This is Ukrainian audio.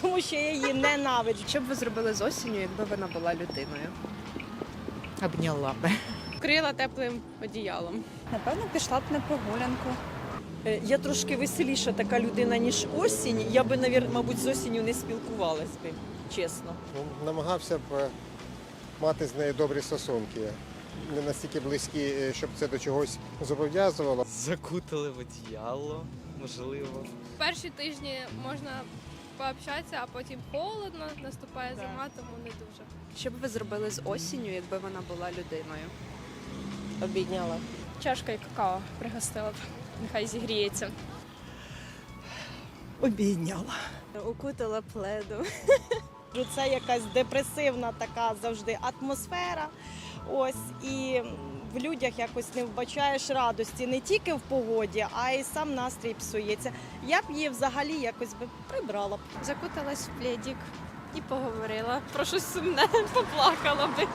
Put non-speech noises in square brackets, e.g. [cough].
тому що я її ненавиджу. Що б ви зробили з осінню, якби вона була людиною? Обняла би. Вкрила теплим одіялом. Напевно, пішла б на прогулянку. Е, Я трошки веселіша така людина, ніж осінь. Я би, навір- мабуть, з осінню не спілкувалась би, чесно. Ну, намагався б е, мати з нею добрі стосунки. Не настільки близькі, е, щоб це до чогось зобов'язувало. Закутали в одіяло, можливо. Перші тижні можна пообщатися, а потім холодно, наступає зима, тому не дуже. Що б ви зробили з осінню, якби вона була людиною? Обідняла. і какао пригостила б. Нехай зігріється. Обійняла. Укутала пледу. Це якась депресивна така завжди атмосфера. Ось і в людях якось не вбачаєш радості не тільки в погоді, а й сам настрій псується. Я б її взагалі якось би прибрала б. Закуталась в плідік і поговорила. Про щось сумне [laughs] поплакала би.